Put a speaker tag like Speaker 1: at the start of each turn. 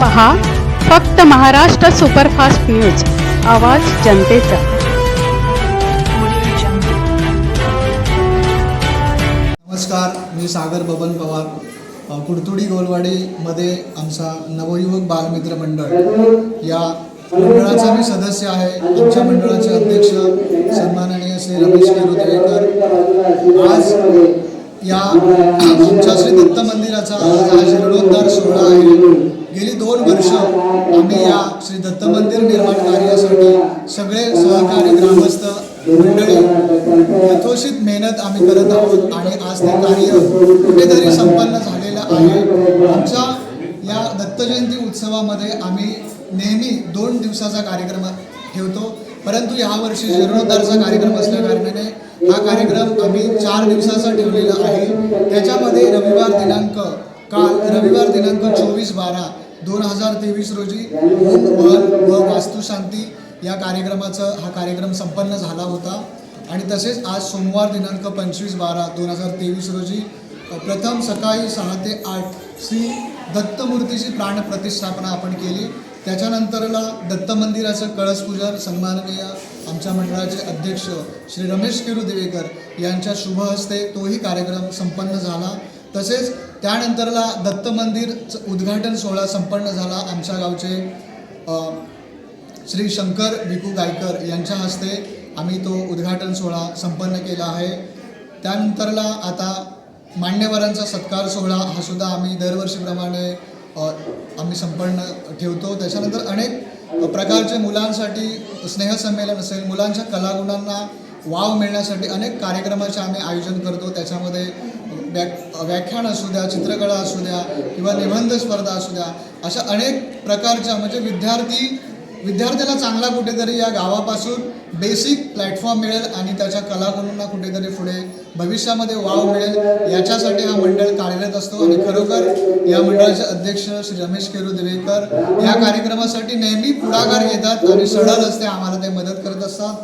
Speaker 1: पहा फक्त Maharashtra superfast news आवाज जनतेचा.
Speaker 2: नमस्कार मी सागर बबन पवार. कुडतुडी गोलवाडीमध्ये आमचा नवयुवक बालमित्र मंडळ. या मंडळाचा मी सदस्य आहे. आमच्या मंडळाचे अध्यक्ष सन्माननीय श्री रमेश केरुदेवेकर आज या आमच्या श्री दत्त मंदिराचा आज हा जीर्णोद्धार सोहळा आहे. गेली दोन वर्ष आम्ही या श्री दत्त मंदिर निर्माण कार्यासाठी सगळे सहकारी ग्रामस्थ मंडळी यथोषित मेहनत आम्ही करत आहोत आणि आज ते कार्य कुठेतरी संपन्न झालेलं आहे. आमच्या या दत्त जयंती उत्सवामध्ये आम्ही नेहमी दोन दिवसाचा कार्यक्रम ठेवतो परंतु यावर्षी जीर्णोद्धारचा कार्यक्रम असल्या कारणाने हा कार्यक्रम आम्ही चार दिवसाचा ठेवलेला आहे. त्याच्यामध्ये रविवार दिनांक काल रविवार दिनांक चोवीस बारा दोन हजार तेवीस रोजी ओम वन व वास्तुशांती या कार्यक्रमाचा हा कार्यक्रम संपन्न झाला होता. आणि तसेच आज सोमवार दिनांक पंचवीस बारा दोन हजार तेवीस रोजी प्रथम सकाळी सहा ते आठ श्री दत्तमूर्तीची प्राणप्रतिष्ठापना आपण केली. त्याच्यानंतरला दत्त मंदिराचं कळसपूजन सन्माननीय आमच्या मंडळाचे अध्यक्ष श्री रमेश किरू दिवेकर यांच्या शुभ हस्ते तोही कार्यक्रम संपन्न झाला. तसेच त्यानंतरला दत्त मंदिरचं उद्घाटन सोहळा संपन्न झाला आमच्या गावचे श्री शंकर भिकू गायकर यांच्या हस्ते आम्ही तो उद्घाटन सोहळा संपन्न केला आहे. त्यानंतरला आता मान्यवरांचा सत्कार सोहळा हा सुद्धा आम्ही दरवर्षीप्रमाणे आम्ही संपन्न ठेवतो. त्याच्यानंतर अनेक प्रकारचे मुलांसाठी स्नेहसंमेलन असेल मुलांच्या कलागुणांना वाव मिळण्यासाठी अनेक कार्यक्रमाचे आम्ही आयोजन करतो. त्याच्यामध्ये व्या व्याख्यान असू द्या चित्रकला असू द्या किंवा निबंध स्पर्धा असू द्या अशा अनेक प्रकारच्या म्हणजे विद्यार्थी विद्यार्थ्याला चांगला कुठेतरी या गावापासून बेसिक प्लॅटफॉर्म मिळेल आणि त्याच्या कलागुणांना कुठेतरी पुढे भविष्यामध्ये वाव मिळेल याच्यासाठी हा मंडळ कार्यरत असतो. आणि खरोखर या मंडळाचे अध्यक्ष श्री रमेश केरू दिवेकर या कार्यक्रमासाठी नेहमी पुढाकार घेतात आणि सडल असते आम्हाला ते मदत करत असतात.